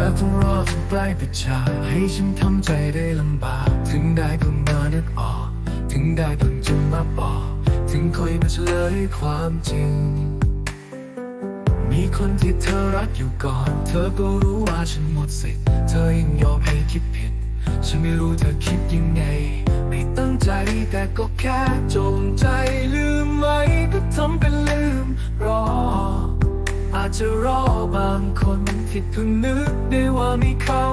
ธอคงรอคงใกล้ไปจากให้ฉันทำใจได้ลำบาก ถึงได้เพิ่งมานึกออก ถึงได้เพิ่งจะมาบอก ถึงคอยมาเฉลยความจริง มีคนที่เธอรักอยู่ก่อน เธอก็รู้ว่าฉันหมดสิทธิ์ เธอยังยอมให้คิดผิด ฉันไม่รู้เธอคิดยังไง ไม่ตั้งใจแต่ก็แค่จงใจลืม จะรอบางคนที่เพิ่งนึกได้ว่ามีเขา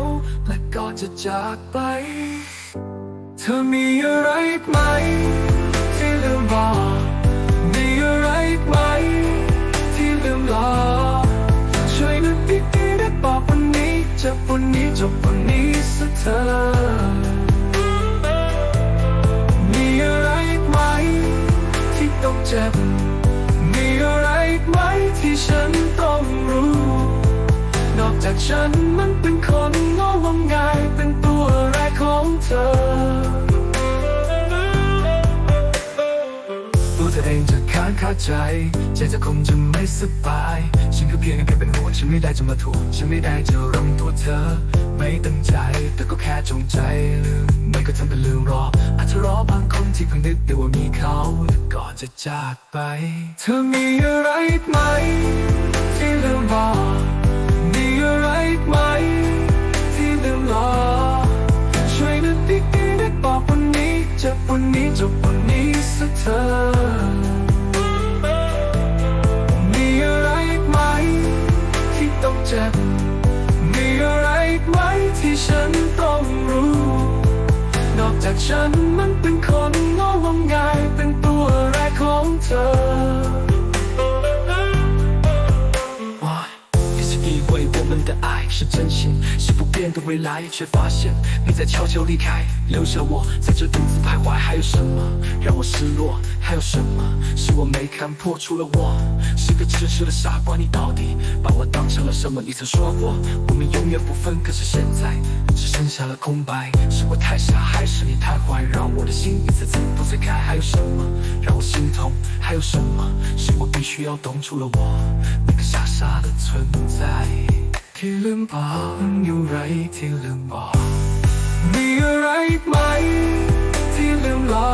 และก็จะจากไป เธอมีอะไรไหม ที่ลืมบอกมีอะไรไหม ที่ลืมหลอช่วยนึกดีๆได้บอกวันนี้จะวันนี้จบวันนี้สักเธอมีอะไรไหมที่ต้องเจ็บมีอะไรไหมที่ฉันต้องรู้น อกจากฉันมันเป็นคนโง่งมงายเป็นตัวแรกของเธอตัวเธอเองจะค้างคาใจใจจะคงจะไม่สบาย ฉันก็เพียงแค่เป็นห่วงฉันไม่ได้จะมาถูก ฉันไม่ได้จะรังตัวเธอ ไม่ตั้งใจ แต่ก็แค่จงใจลืมไม่ก็ทำเป็นลืมรอ อาจจะรอบางคนที่เพิ่งนึกได้ว่ามีเขาแล้วก่อนจะจากไป เธอมีอะไร จบวันนี้สักเธอ มีอะไรอีกไหม ที่ต้องเจ็บ มีอะไรอีกไหมที่ฉันต้องรู้ นอกจากฉันมันเป็นคนโง่งมงายเป็นตัวแรกของเธอ 哇，也是因为我们的爱是真心，是不 变的未来，却发现你在悄悄离开，留下我在这独自徘徊。还有什么让我失落？还有什么是我没看破？除了我是个痴痴的傻瓜，你到底把我当成了什么？你曾说过我们永远不分，可是现在只剩下了空白。是我太傻，还是你太坏，让我的心一次次不再开？还有什么让我心痛？还有什么是我必须要懂？除了我那个傻傻的存在。 ที่ลืมบอกอยู่ไรที่ลืมบอก มีอะไรอีกไหม ที่ลืมหลอ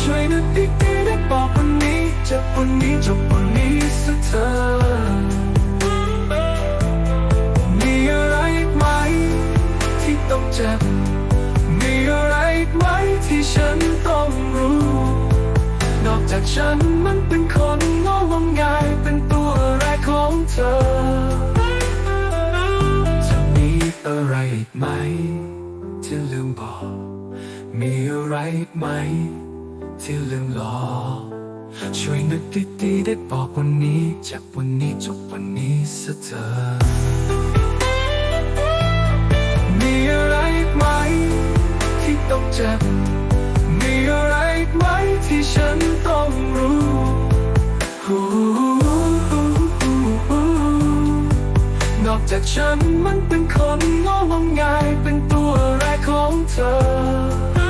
ช่วยนึกดีๆได้บอกวันนี้จะวันนี้จบวันนี้สักเธอ มีอะไรอีกไหม ที่ต้องเจ็บ มีอะไรอีกไหมที่ฉันต้องรู้ นอกจากฉันมันเป็นคนโง่งมงายเป็นตัวแรกของเธอ อะไรอีกไหม ที่ลืมบอก มีอะไรอีกไหม ที่ลืมหลอช่วยนึกดีๆได้บอกวันนี้จากวันนี้จบวันนี้สะเธอมีอะไรอีกไหม ที่ต้องเจ็บ อกจากฉันมันเป็นคนโง่งมงายเป็นตัวแรกของเธอ